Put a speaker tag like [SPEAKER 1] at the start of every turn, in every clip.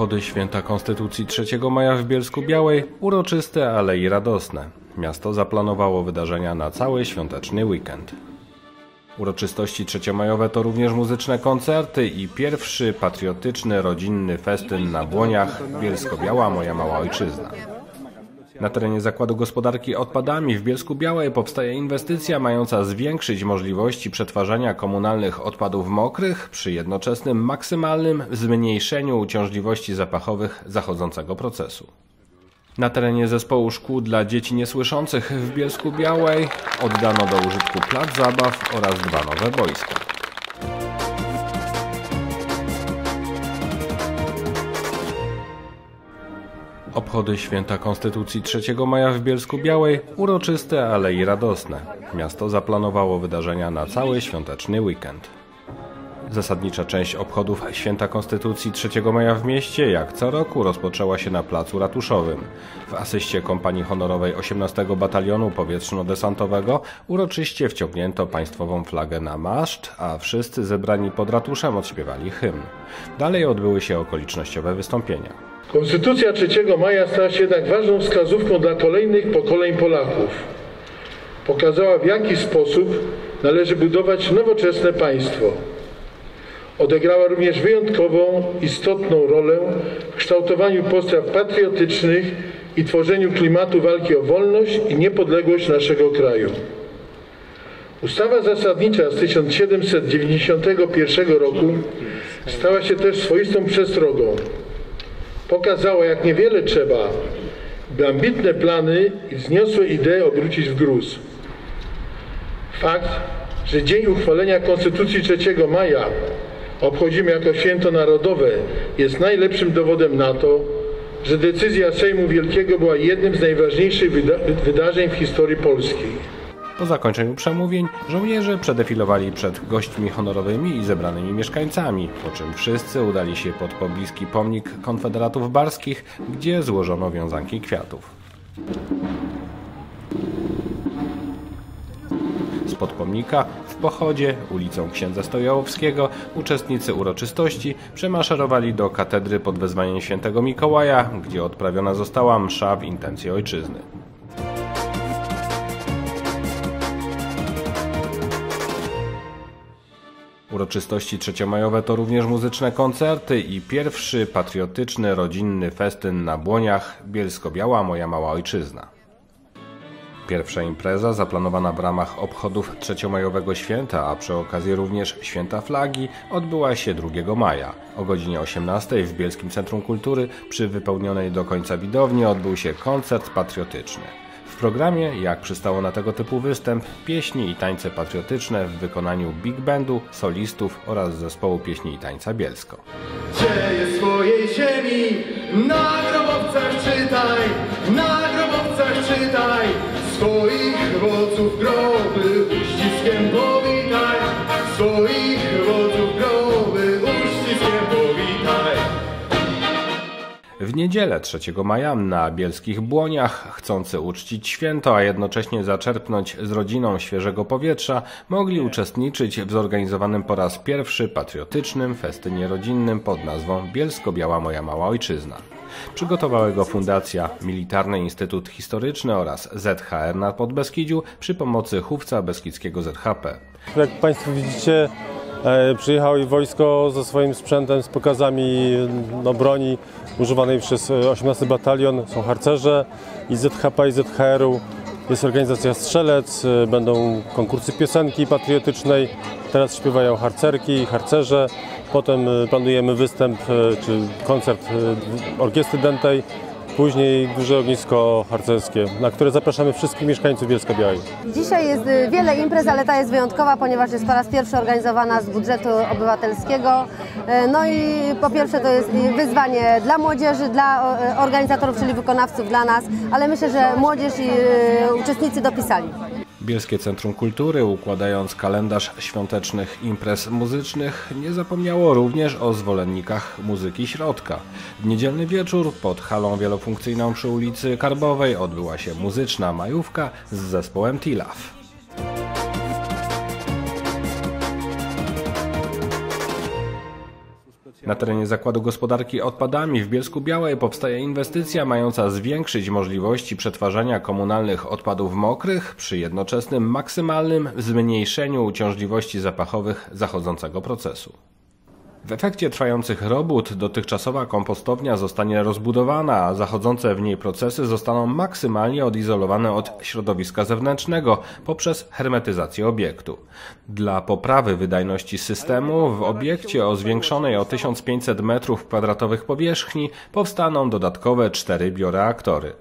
[SPEAKER 1] Obchody Święta Konstytucji 3 maja w Bielsku Białej uroczyste, ale i radosne. Miasto zaplanowało wydarzenia na cały świąteczny weekend. Uroczystości trzeciomajowe to również muzyczne koncerty i pierwszy patriotyczny rodzinny festyn na Błoniach Bielsko-Biała, moja mała ojczyzna. Na terenie Zakładu Gospodarki Odpadami w Bielsku Białej powstaje inwestycja mająca zwiększyć możliwości przetwarzania komunalnych odpadów mokrych przy jednoczesnym maksymalnym zmniejszeniu uciążliwości zapachowych zachodzącego procesu. Na terenie zespołu szkół dla dzieci niesłyszących w Bielsku Białej oddano do użytku plac zabaw oraz dwa nowe boiska. Obchody Święta Konstytucji 3 maja w Bielsku Białej uroczyste, ale i radosne. Miasto zaplanowało wydarzenia na cały świąteczny weekend. Zasadnicza część obchodów Święta Konstytucji 3 maja w mieście, jak co roku, rozpoczęła się na Placu Ratuszowym. W asyście kompanii honorowej 18 Batalionu Powietrzno-Desantowego uroczyście wciągnięto państwową flagę na maszt, a wszyscy zebrani pod ratuszem odśpiewali hymn. Dalej odbyły się okolicznościowe wystąpienia.
[SPEAKER 2] Konstytucja 3 maja stała się jednak ważną wskazówką dla kolejnych pokoleń Polaków. Pokazała w jaki sposób należy budować nowoczesne państwo. Odegrała również wyjątkową, istotną rolę w kształtowaniu postaw patriotycznych i tworzeniu klimatu walki o wolność i niepodległość naszego kraju. Ustawa zasadnicza z 1791 roku stała się też swoistą przestrogą pokazała, jak niewiele trzeba, by ambitne plany i wzniosłe idee obrócić w gruz. Fakt, że dzień uchwalenia Konstytucji 3 maja obchodzimy jako święto narodowe jest najlepszym dowodem na to, że decyzja Sejmu Wielkiego była jednym z najważniejszych wyda wydarzeń w historii Polski.
[SPEAKER 1] Po zakończeniu przemówień żołnierze przedefilowali przed gośćmi honorowymi i zebranymi mieszkańcami, po czym wszyscy udali się pod pobliski pomnik konfederatów barskich, gdzie złożono wiązanki kwiatów. Spod pomnika w pochodzie ulicą księdza Stojałowskiego uczestnicy uroczystości przemaszerowali do katedry pod wezwaniem świętego Mikołaja, gdzie odprawiona została msza w intencji ojczyzny. Uroczystości trzeciomajowe to również muzyczne koncerty i pierwszy patriotyczny rodzinny festyn na Błoniach Bielsko-Biała Moja Mała Ojczyzna. Pierwsza impreza zaplanowana w ramach obchodów trzeciomajowego święta, a przy okazji również Święta Flagi, odbyła się 2 maja. O godzinie 18 w Bielskim Centrum Kultury przy wypełnionej do końca widowni odbył się koncert patriotyczny programie, jak przystało na tego typu występ, pieśni i tańce patriotyczne w wykonaniu big bandu, solistów oraz zespołu pieśni i tańca Bielsko.
[SPEAKER 3] Dzieje swojej ziemi, na grobowcach czytaj, na
[SPEAKER 1] W niedzielę 3 maja na bielskich Błoniach, chcący uczcić święto, a jednocześnie zaczerpnąć z rodziną świeżego powietrza, mogli uczestniczyć w zorganizowanym po raz pierwszy patriotycznym festynie rodzinnym pod nazwą Bielsko-Biała Moja Mała Ojczyzna. Przygotowały go Fundacja Militarny Instytut Historyczny oraz ZHR na Podbeskidziu przy pomocy chówca beskidzkiego ZHP.
[SPEAKER 4] Jak Państwo widzicie, przyjechało i wojsko ze swoim sprzętem, z pokazami no, broni używanej przez 18 Batalion. Są harcerze i ZHP i ZHR-u. Jest organizacja Strzelec, e, będą konkursy piosenki patriotycznej. Teraz śpiewają harcerki i harcerze. Potem e, planujemy występ czy koncert orkiestry dętej później duże ognisko harcerskie, na które zapraszamy wszystkich mieszkańców Bielska Białej.
[SPEAKER 5] Dzisiaj jest y, wiele imprez, ale ta jest wyjątkowa, ponieważ jest po raz pierwszy organizowana z budżetu obywatelskiego. Y, no i po pierwsze to jest wyzwanie dla młodzieży, dla organizatorów, czyli wykonawców, dla nas, ale myślę, że młodzież i y, uczestnicy dopisali.
[SPEAKER 1] Bielskie Centrum Kultury, układając kalendarz świątecznych imprez muzycznych, nie zapomniało również o zwolennikach muzyki środka. W niedzielny wieczór pod halą wielofunkcyjną przy ulicy Karbowej odbyła się muzyczna majówka z zespołem Tilaf. Na terenie Zakładu Gospodarki Odpadami w Bielsku Białej powstaje inwestycja mająca zwiększyć możliwości przetwarzania komunalnych odpadów mokrych przy jednoczesnym maksymalnym zmniejszeniu uciążliwości zapachowych zachodzącego procesu. W efekcie trwających robót dotychczasowa kompostownia zostanie rozbudowana, a zachodzące w niej procesy zostaną maksymalnie odizolowane od środowiska zewnętrznego poprzez hermetyzację obiektu. Dla poprawy wydajności systemu w obiekcie o zwiększonej o 1500 m2 powierzchni powstaną dodatkowe cztery bioreaktory.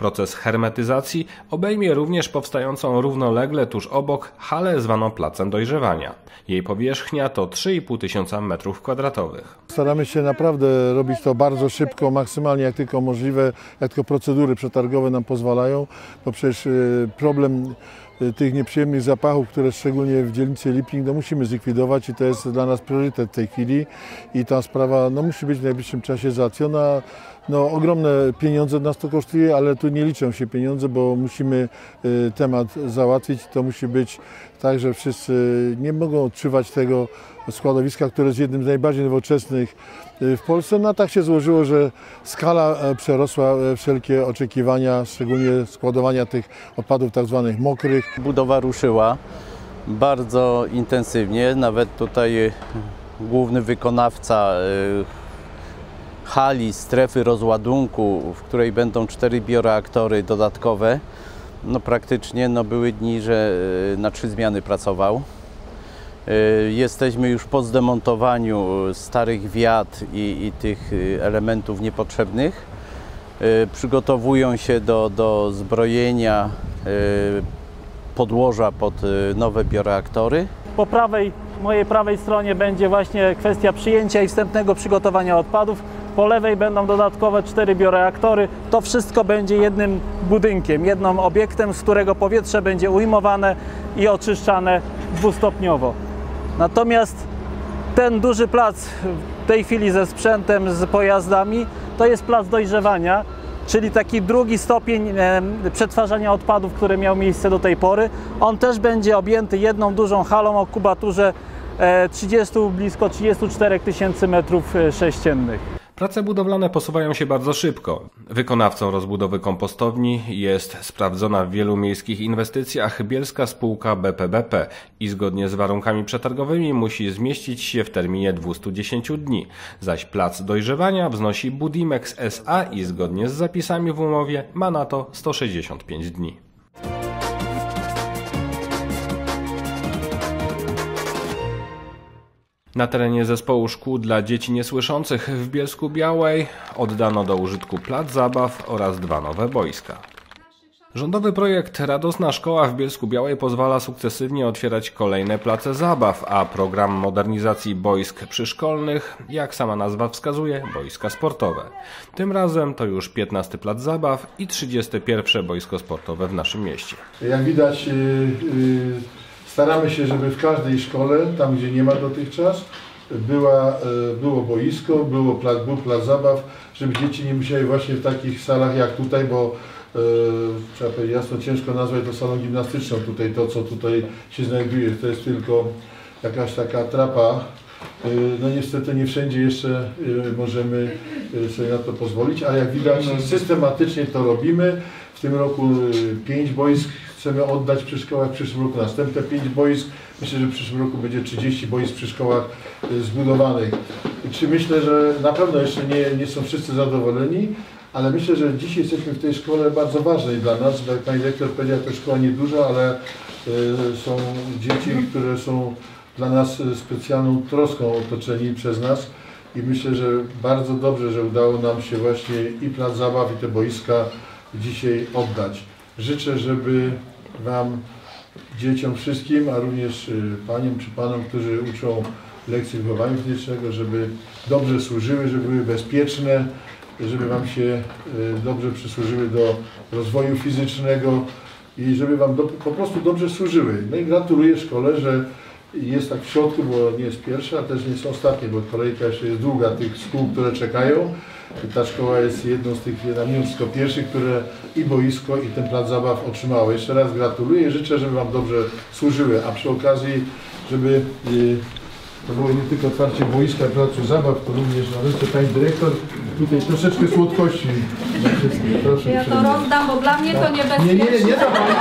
[SPEAKER 1] Proces hermetyzacji obejmie również powstającą równolegle tuż obok halę zwaną placem dojrzewania. Jej powierzchnia to 3,5 tysiąca m2.
[SPEAKER 2] Staramy się naprawdę robić to bardzo szybko, maksymalnie jak tylko możliwe, jak tylko procedury przetargowe nam pozwalają, bo przecież y, problem y, tych nieprzyjemnych zapachów, które szczególnie w dzielnicy Lipnik no, musimy zlikwidować i to jest dla nas priorytet w tej chwili i ta sprawa no, musi być w najbliższym czasie załatwiona. No, ogromne pieniądze nas to kosztuje, ale tu nie liczą się pieniądze, bo musimy y, temat załatwić. To musi być tak, że wszyscy nie mogą odczuwać tego składowiska, które jest jednym z najbardziej nowoczesnych y, w Polsce. No a tak się złożyło, że skala e, przerosła e, wszelkie oczekiwania, szczególnie składowania tych odpadów tak zwanych mokrych.
[SPEAKER 6] Budowa ruszyła bardzo intensywnie. Nawet tutaj y, główny wykonawca hali, strefy rozładunku, w której będą cztery bioreaktory dodatkowe, no praktycznie no były dni, że y, na trzy zmiany pracował. Y, Jesteśmy już po zdemontowaniu starych wiat i, i tych y, elementów niepotrzebnych. Y, Przygotowują się do, do zbrojenia y, podłoża pod y, nowe bioreaktory.
[SPEAKER 7] Po prawej, mojej prawej stronie będzie właśnie kwestia przyjęcia i wstępnego przygotowania odpadów. Po lewej będą dodatkowe cztery bioreaktory. To wszystko będzie jednym budynkiem, jednym obiektem, z którego powietrze będzie ujmowane i oczyszczane dwustopniowo. Natomiast ten duży plac w tej chwili ze sprzętem, z pojazdami, to jest plac dojrzewania, czyli taki drugi stopień e, przetwarzania odpadów, który miał miejsce do tej pory. On też będzie objęty jedną dużą halą o kubaturze e, 30, blisko 34 tysięcy metrów e, sześciennych.
[SPEAKER 1] Prace budowlane posuwają się bardzo szybko. Wykonawcą rozbudowy kompostowni jest sprawdzona w wielu miejskich inwestycjach bielska spółka BPBP i zgodnie z warunkami przetargowymi musi zmieścić się w terminie 210 dni, zaś plac dojrzewania wznosi Budimex SA i zgodnie z zapisami w umowie ma na to 165 dni. Na terenie zespołu szkół dla dzieci niesłyszących w Bielsku Białej oddano do użytku plac zabaw oraz dwa nowe boiska. Rządowy projekt Radosna Szkoła w Bielsku Białej pozwala sukcesywnie otwierać kolejne place zabaw, a program modernizacji boisk przyszkolnych, jak sama nazwa wskazuje, boiska sportowe. Tym razem to już 15 plac zabaw i 31 boisko sportowe w naszym mieście.
[SPEAKER 2] Jak widać, y, y, staramy się, żeby w każdej szkole, tam gdzie nie ma dotychczas, była, y, było boisko, było plac, był plac zabaw, żeby dzieci nie musiały właśnie w takich salach jak tutaj, bo y, trzeba powiedzieć jasno, ciężko nazwać to salą gimnastyczną tutaj, to co tutaj się znajduje, to jest tylko jakaś taka trapa. Y, No niestety nie wszędzie jeszcze y, możemy y, sobie na to pozwolić, ale jak widać systematycznie to robimy. W tym roku 5 boisk chcemy oddać przy szkołach, w przyszłym roku następne 5 boisk. Myślę, że w przyszłym roku będzie 30 boisk przy szkołach y, zbudowanych. Czy myślę, że na pewno jeszcze nie, nie są wszyscy zadowoleni, ale myślę, że dzisiaj jesteśmy w tej szkole bardzo ważnej dla nas. Jak pani dyrektor powiedziała, to szkoła nieduża, ale y, są dzieci, które są dla nas y, specjalną troską otoczeni przez nas. I myślę, że bardzo dobrze, że udało nam się właśnie i plac zabaw, i te boiska dzisiaj oddać. Życzę, żeby Wam, dzieciom wszystkim, a również y, Paniom czy Panom, którzy uczą lekcji wychowania fizycznego, żeby dobrze służyły, żeby były bezpieczne, żeby Wam się y, dobrze przysłużyły do rozwoju fizycznego i żeby Wam do, po prostu dobrze służyły. No i gratuluję szkole, że jest tak w środku, bo nie jest pierwsza, a też nie jest ostatnia, bo kolejka jeszcze jest długa tych szkół, które czekają. Ta szkoła jest jedną z tych tylko pierwszych, które i boisko, i ten plac zabaw otrzymały. Jeszcze raz gratuluję i życzę, żeby Wam dobrze służyły, a przy okazji, żeby y, To było nie tylko otwarcie boiska placu zabaw, to również na ręce pani dyrektor. Tutaj troszeczkę słodkości dla wszystkich. Proszę
[SPEAKER 8] Ja to rozdam, bo dla mnie to
[SPEAKER 2] Nie,
[SPEAKER 8] niebezpieczne.
[SPEAKER 2] nie, nie, nie da pani,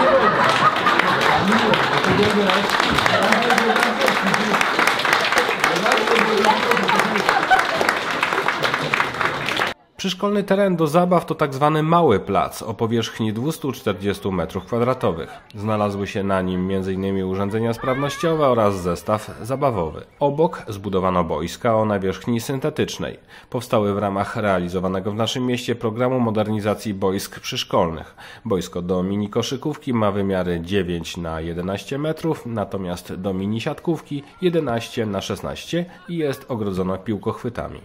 [SPEAKER 2] nie
[SPEAKER 1] Przyszkolny teren do zabaw to tak zwany mały plac o powierzchni 240 m2. Znalazły się na nim m.in. urządzenia sprawnościowe oraz zestaw zabawowy. Obok zbudowano boiska o nawierzchni syntetycznej. Powstały w ramach realizowanego w naszym mieście programu modernizacji boisk przyszkolnych. Boisko do mini koszykówki ma wymiary 9 na 11 metrów, natomiast do mini siatkówki 11 na 16 i jest ogrodzone piłkochwytami.